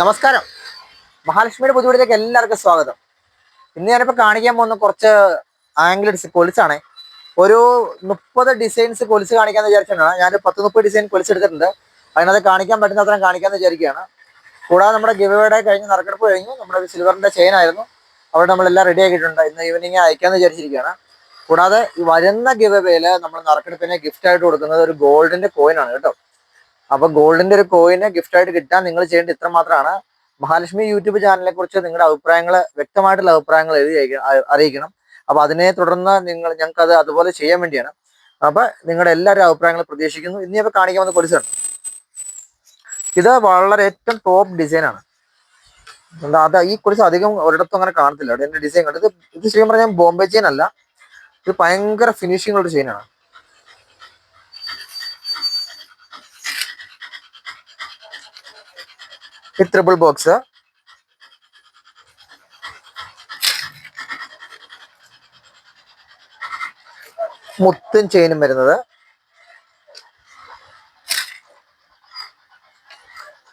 നമസ്കാരം. മഹാലക്ഷ്മിയുടെ പുതുവീടിലേക്ക് എല്ലാവർക്കും സ്വാഗതം. ഇന്ന് ഞാനിപ്പോൾ കാണിക്കാൻ പോകുന്ന കുറച്ച് ആംഗിൾ കൊലിച്ചാണ് ഒരു മുപ്പത് ഡിസൈൻസ് കൊലിസ് കാണിക്കാന്ന് വിചാരിച്ചിട്ടാണ് ഞാൻ പത്ത് മുപ്പത് ഡിസൈൻ കൊലിസ് എടുത്തിട്ടുണ്ട്. അതിനകത്ത് കാണിക്കാൻ പറ്റുന്ന അത്രയും കാണിക്കാന്ന് വിചാരിക്കുകയാണ്. കൂടാതെ നമ്മുടെ ഗിവയുടെ കഴിഞ്ഞ് നറുക്കെടുപ്പ് കഴിഞ്ഞു. നമ്മുടെ സിൽവറിന്റെ ചെയിൻ ആയിരുന്നു. അവിടെ നമ്മളെല്ലാം റെഡി ആക്കിയിട്ടുണ്ട്. ഇന്ന് ഈവനിങ് അയക്കാന്ന് വിചാരിച്ചിരിക്കുകയാണ്. കൂടാതെ ഈ വരുന്ന ഗിവവേൽ നമ്മൾ നറുക്കെടുപ്പിനെ ഗിഫ്റ്റ് ആയിട്ട് കൊടുക്കുന്നത് ഒരു ഗോൾഡിന്റെ കോയിനാണ് കേട്ടോ. അപ്പൊ ഗോൾഡിന്റെ ഒരു കോയിന് ഗിഫ്റ്റ് ആയിട്ട് കിട്ടാൻ നിങ്ങൾ ചെയ്യേണ്ടത് ഇത്ര മാത്രമാണ്. മഹാലക്ഷ്മി യൂട്യൂബ് ചാനലിനെ കുറിച്ച് നിങ്ങളുടെ അഭിപ്രായങ്ങൾ വ്യക്തമായിട്ടുള്ള അഭിപ്രായങ്ങൾ എഴുതി അറിയിക്കണം. അപ്പൊ അതിനെ തുടർന്ന് നിങ്ങൾ ഞങ്ങൾക്ക് അത് അതുപോലെ ചെയ്യാൻ വേണ്ടിയാണ്. അപ്പൊ നിങ്ങളുടെ എല്ലാവരും അഭിപ്രായങ്ങൾ പ്രതീക്ഷിക്കുന്നു. ഇനി അപ്പൊ കാണിക്കാൻ വന്ന കൊലിസാണ് ഇത് വളരെ ഏറ്റവും ടോപ്പ് ഡിസൈൻ ആണ്. അത് ഈ കൊലിസ് അധികം ഒരിടത്തും അങ്ങനെ കാണത്തില്ല. എന്റെ ഡിസൈൻ കണ്ടത് ഇത് ശരിക്കും പറഞ്ഞാൽ ബോംബെ ചെയിൻ അല്ല. ഇത് ഭയങ്കര ഫിനിഷിംഗ് ഉള്ള ചെയിനാണ് ട്രിപ്പിൾ ബോക്സ് മുത്തും ചെയിനും വരുന്നത്.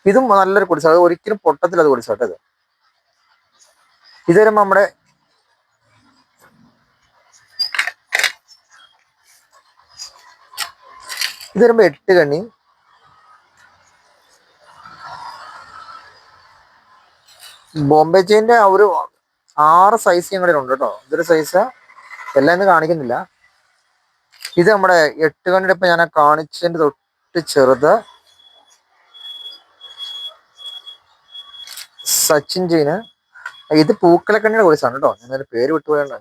ഇതും നല്ലൊരു കുടിച്ച അത് ഒരിക്കലും പൊട്ടത്തിൽ അത് കുടിച്ചോട്ടെ ഇത് ഇത്. വരുമ്പോ നമ്മുടെ ഇത് എട്ട് കണ്ണി. ബോംബെ ചെയിന്റെ ഒരു ആറ് സൈസ് ഞങ്ങളുടെ ഉണ്ട് കേട്ടോ. ഇതൊരു സൈസ് എല്ലാം കാണിക്കുന്നില്ല. ഇത് നമ്മുടെ എട്ട് കണ്ണിന്റെ ഇപ്പൊ ഞാൻ കാണിച്ചതിന്റെ തൊട്ട് ചെറുത് സച്ചിൻ ചെയിന്. ഇത് പൂക്കളക്കണ്ണിയുടെ കോഴ്സാണ് കേട്ടോ. ഞാൻ അതിന്റെ പേര് വിട്ടുപോയാണ്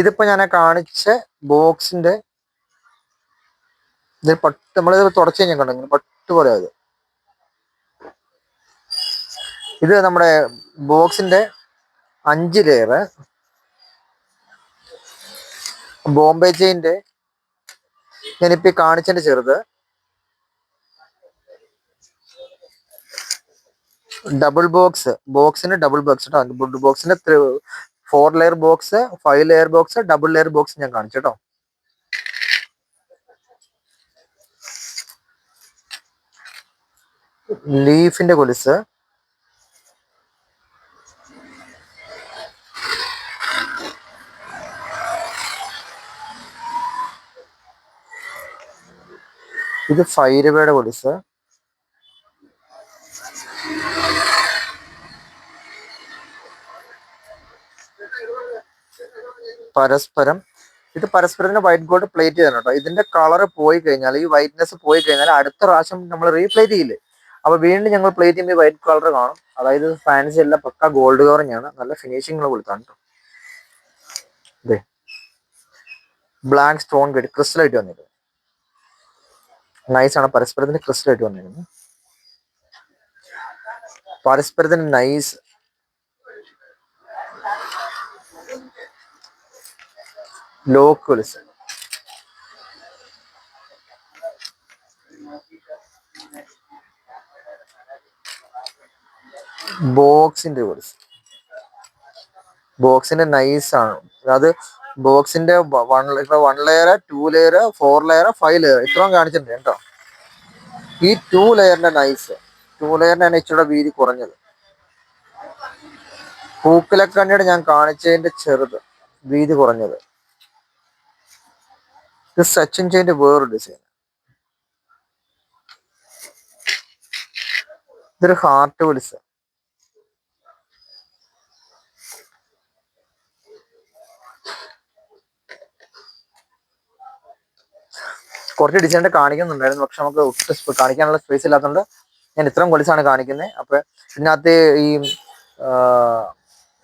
ഇതിപ്പോ ഞാൻ കാണിച്ച ബോക്സിന്റെ ഇത് പട്ട് നമ്മളിത് തുടച്ചു കഴിഞ്ഞാൽ കണ്ടു? ഇങ്ങനെ പട്ട് പോലെ അത് ഇത് നമ്മുടെ ബോക്സിന്റെ അഞ്ച് ലെയർ ബോംബെ ചെയിന്റെ ഞാനിപ്പോ ഈ കാണിച്ചതിന്റെ ചെറുത് ഡബിൾ ബോക്സ് ബോക്സിന് ഡബിൾ ബോക്സ് കേട്ടോ ബോക്സിന്റെ four layer box five layer box double layer box ഞാൻ കാണിച്ചു കേട്ടോ ലീഫിന്റെ കൊലുസ്. ഇത് ഫൈവ് രൂപയുടെ കൊലുസ്. പരസ്പരം. ഇത് പരസ്പരത്തിന് വൈറ്റ് ഗോൾഡ് പ്ലേറ്റ് ചെയ്യണം കേട്ടോ. ഇതിന്റെ കളർ പോയി കഴിഞ്ഞാൽ ഈ വൈറ്റ്നെസ് പോയി കഴിഞ്ഞാൽ അടുത്ത പ്രാവശ്യം നമ്മൾ റീപ്ലേറ്റ് ചെയ്യില്ലേ? അപ്പൊ വീണ്ടും ഞങ്ങൾ പ്ലേറ്റ് ചെയ്യുമ്പോൾ വൈറ്റ് കളർ കാണും. അതായത് ഫാൻസി എല്ലാം പക്ക ഗോൾഡ് കവറിങ്ങാണ് നല്ല ഫിനിഷിംഗ് ഉള്ള കൊടുത്താണ് ബ്ലാക്ക് സ്റ്റോൺ കെട്ടി ക്രിസ്റ്റലായിട്ട് ആയിട്ട് നൈസ് ആണ്. പരസ്പരത്തിന് ക്രിസ്റ്റലായിട്ട് വന്നിരുന്നു. പരസ്പരത്തിന് നൈസ് ലോക്ക് ബോക്സിന്റെ ബോക്സിന്റെ നൈസ് ആണ്. അത് ബോക്സിന്റെ one one layer two layer four layer five layer ഇത്രയും കാണിച്ചിട്ടുണ്ട് കേട്ടോ. ഈ ടു ലെയറിന്റെ നൈസ് ടു ലെയറിനാണ് ഇച്ചിരി വീതി കുറഞ്ഞത്. പൂക്കിലക്കണ്ണിയുടെ ഞാൻ കാണിച്ചതിന്റെ ചെറുത് വീതി കുറഞ്ഞത്. ഇത് സച്ചിൻ ചെയിന്റെ വേറൊരു ഡിസൈൻ ഇതൊരു ഹാർട്ട് വിളിസ് കുറച്ച് ഡിസൈൻ കാണിക്കുന്നുണ്ടായിരുന്നു. പക്ഷെ നമുക്ക് ഒട്ടും കാണിക്കാനുള്ള സ്പേസ് ഇല്ലാത്തതുകൊണ്ട് ഞാൻ ഇത്രയും കൊലിസാണ് കാണിക്കുന്നത് അപ്പൊ ഇതിനകത്ത് ഈ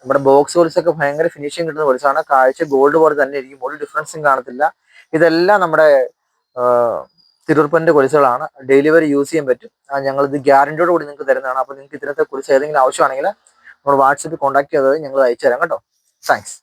നമ്മുടെ ബോക്സ് കൊലിസ് ഒക്കെ ഭയങ്കര ഫിനിഷിങ് കിട്ടുന്ന കൊലിസാണ് കാഴ്ച ഗോൾഡ് പോലെ തന്നെ ഇരിക്കും. ഒരു ഡിഫറൻസും കാണത്തില്ല. ഇതെല്ലാം നമ്മുടെ തിരുവർപ്പന്റെ കൊലിസുകളാണ് ഡെലിവറി യൂസ് ചെയ്യാൻ പറ്റും. ഞങ്ങളിത് ഗ്യാരണ്ടിയോട് കൂടി നിങ്ങൾക്ക് തരുന്നതാണ്. അപ്പോൾ നിങ്ങൾക്ക് ഇത്തരത്തെ കുറിച്ച് ഏതെങ്കിലും ആവശ്യമാണെങ്കിൽ നമ്മൾ വാട്സപ്പിൽ കോൺടാക്ട് ചെയ്തത് ഞങ്ങൾ അയച്ചു തരാം കേട്ടോ? താങ്ക്സ്